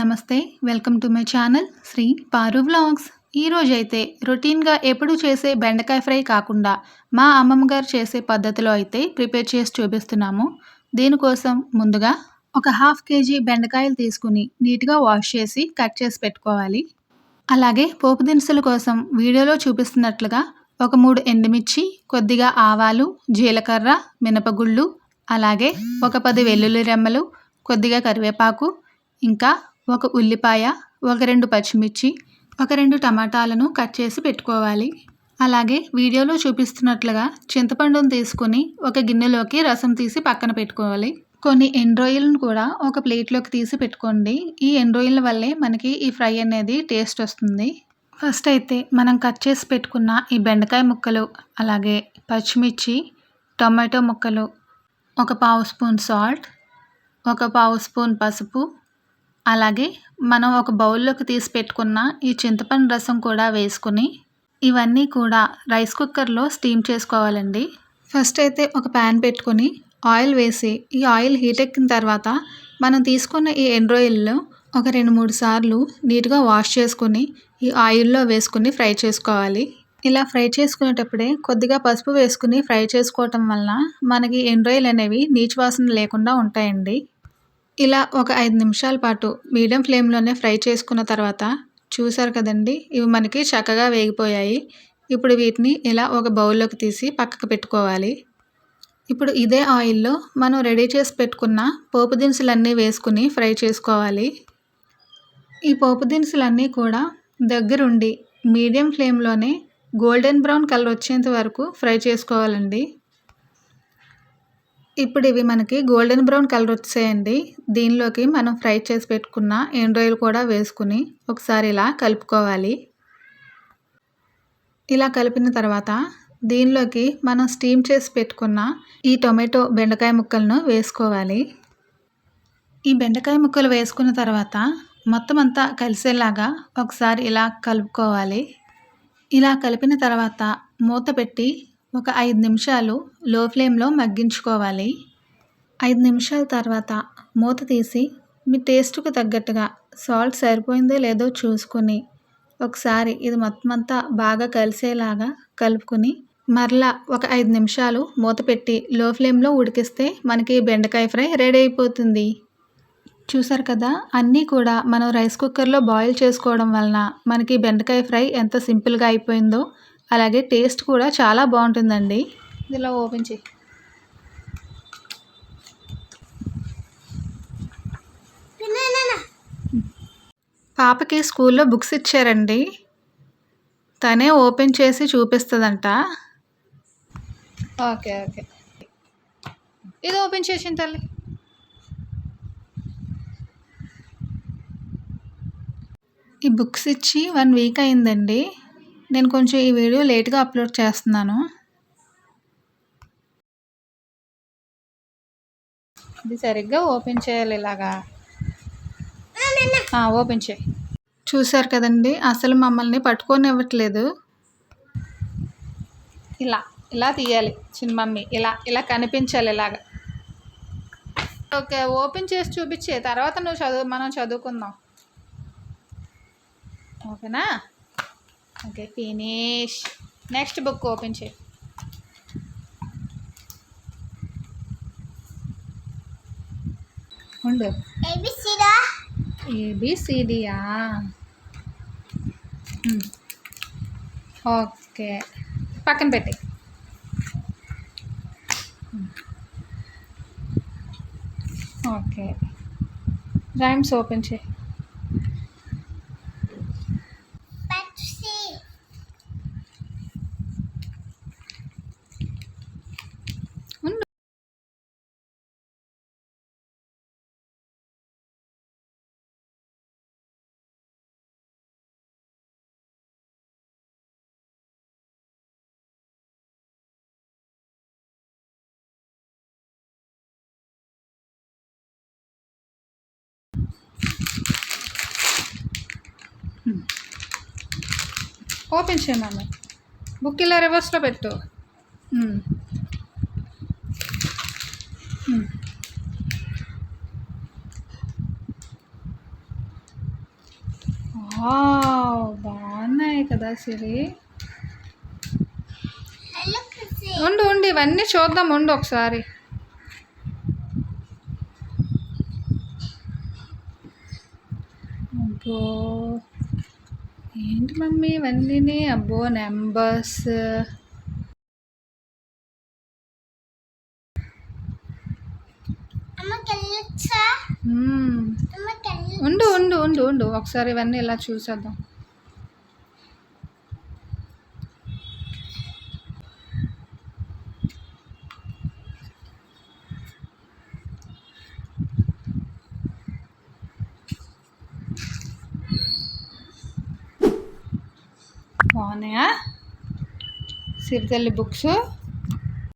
నమస్తే welcome to my channel Sri Paru vlogs. ఈరోజైతే రొటీన్గా ఎప్పుడు చేసే బెండకాయ ఫ్రై కాకుండా మా అమ్మమ్మ గారు చేసే పద్ధతిలో అయితే ప్రిపేర్ చేసి చూపిస్తున్నాము. దీనికోసం ముందుగా ఒక హాఫ్ కేజీ బెండకాయలు తీసుకుని నీట్గా వాష్ చేసి కట్ చేసి పెట్టుకోవాలి. అలాగే పోపు దినుసుల కోసం వీడియోలో చూపిస్తున్నట్లుగా ఒక మూడు ఎండుమిర్చి కొద్దిగా ఆవాలు జీలకర్ర మినపగుళ్ళు అలాగే ఒక పది వెల్లుల్లి రెమ్మలు కొద్దిగా కరివేపాకు ఇంకా ఒక ఉల్లిపాయ ఒక రెండు పచ్చిమిర్చి ఒక రెండు టమాటాలను కట్ చేసి పెట్టుకోవాలి. అలాగే వీడియోలో చూపిస్తున్నట్లుగా చింతపండును తీసుకుని ఒక గిన్నెలోకి రసం తీసి పక్కన పెట్టుకోవాలి. కొన్ని ఎండ్రోయిల్ను కూడా ఒక ప్లేట్లోకి తీసి పెట్టుకోండి. ఈ ఎండ్రోయిల్ వల్లే మనకి ఈ ఫ్రై అనేది టేస్ట్ వస్తుంది. ఫస్ట్ అయితే మనం కట్ చేసి పెట్టుకున్న ఈ బెండకాయ ముక్కలు అలాగే పచ్చిమిర్చి టొమాటో ముక్కలు ఒక పావు స్పూన్ సాల్ట్ ఒక పావు స్పూన్ పసుపు అలాగే మనం ఒక బౌల్లోకి తీసి పెట్టుకున్న ఈ చింతపండు రసం కూడా వేసుకుని ఇవన్నీ కూడా రైస్ కుక్కర్లో స్టీమ్ చేసుకోవాలండి. ఫస్ట్ అయితే ఒక ప్యాన్ పెట్టుకొని ఆయిల్ వేసి ఈ ఆయిల్ హీట్ ఎక్కిన తర్వాత మనం తీసుకున్న ఈ ఎండ్రాయిల్లో ఒక రెండు మూడు సార్లు నీట్గా వాష్ చేసుకుని ఈ ఆయిల్లో వేసుకుని ఫ్రై చేసుకోవాలి. ఇలా ఫ్రై చేసుకునేటప్పుడే కొద్దిగా పసుపు వేసుకుని ఫ్రై చేసుకోవటం వలన మనకి ఎండ్రాయిల్ అనేవి నీచు వాసన లేకుండా ఉంటాయండి. ఇలా ఒక ఐదు నిమిషాల పాటు మీడియం ఫ్లేమ్లోనే ఫ్రై చేసుకున్న తర్వాత చూసారు కదండి ఇవి మనకి చక్కగా వేగిపోయాయి. ఇప్పుడు వీటిని ఇలా ఒక బౌల్లోకి తీసి పక్కకు పెట్టుకోవాలి. ఇప్పుడు ఇదే ఆయిల్లో మనం రెడీ చేసి పెట్టుకున్న పోపు దినుసులన్నీ వేసుకుని ఫ్రై చేసుకోవాలి. ఈ పోపు దినుసులన్నీ కూడా దగ్గరుండి మీడియం ఫ్లేమ్లోనే గోల్డెన్ బ్రౌన్ కలర్ వచ్చేంత వరకు ఫ్రై చేసుకోవాలండి. ఇప్పుడు ఇవి మనకి గోల్డెన్ బ్రౌన్ కలర్ వచ్చాయండి. దీనిలోకి మనం ఫ్రై చేసి పెట్టుకున్న ఎండ్రాయిల్ కూడా వేసుకుని ఒకసారి ఇలా కలుపుకోవాలి. ఇలా కలిపిన తర్వాత దీనిలోకి మనం స్టీమ్ చేసి పెట్టుకున్న ఈ టొమాటో బెండకాయ ముక్కలను వేసుకోవాలి. ఈ బెండకాయ ముక్కలు వేసుకున్న తర్వాత మొత్తం అంతా కలిసేలాగా ఒకసారి ఇలా కలుపుకోవాలి. ఇలా కలిపిన తర్వాత మూత పెట్టి ఒక ఐదు నిమిషాలు లో ఫ్లేమ్లో మగ్గించుకోవాలి. ఐదు నిమిషాల తర్వాత మూత తీసి మీ టేస్ట్కు తగ్గట్టుగా సాల్ట్ సరిపోయిందో లేదో చూసుకొని ఒకసారి ఇది మొత్తం అంతా బాగా కలిసేలాగా కలుపుకొని మరలా ఒక ఐదు నిమిషాలు మూత పెట్టి లో ఫ్లేమ్లో ఉడికిస్తే మనకి బెండకాయ ఫ్రై రెడీ అయిపోతుంది. చూసారు కదా అన్నీ కూడా మనం రైస్ కుక్కర్లో బాయిల్ చేసుకోవడం వలన మనకి బెండకాయ ఫ్రై ఎంత సింపుల్గా అయిపోయిందో అలాగే టేస్ట్ కూడా చాలా బాగుంటుందండి. ఇలా ఓపెన్ చేయి. పాపకి స్కూల్లో బుక్స్ ఇచ్చారండి. తనే ఓపెన్ చేసి చూపిస్తుందంట. Okay okay. ఇది ఓపెన్ చేసిన తల్లి. ఈ బుక్స్ ఇచ్చి వన్ వీక్ అయిందండి. నేను కొంచెం ఈ వీడియో లేట్గా అప్లోడ్ చేస్తున్నాను. ఇది సరిగ్గా ఓపెన్ చేయాలి ఇలాగా. ఓపెన్ చేయి. చూసారు కదండి అసలు మమ్మల్ని పట్టుకొని ఇవ్వట్లేదు ఇలా ఇలా తీయాలి చిన్న మమ్మీ ఇలా ఇలా కనిపించాలి ఇలాగా. ఓకే ఓపెన్ చేసి చూపించే తర్వాత నువ్వు చదువు మనం చదువుకుందాం. ఓకేనా? Okay finish. Next book open చేయి. ఉండు. ఏబిసిడియా? ఓకే. పక్కన పెట్టి ఓకే. రైమ్స్ ఓపెన్ చేయి. ఓపెన్ చేయమమ్మ బుక్ ఇలా రివర్స్లో పెట్టు. బాగున్నాయి కదా సిరి. ఉండు ఉండు ఇవన్నీ చూద్దాం ఉండు ఒకసారి. ఇంకో ఏంటి మమ్మీ ఇవన్నీ అబ్బో నెంబర్స్ ఉండు ఉండు ఉండు ఉండు. ఒకసారి ఇవన్నీ ఇలా చూసేద్దాం. బాగున్నాయా? సిరితల్లి బుక్స్.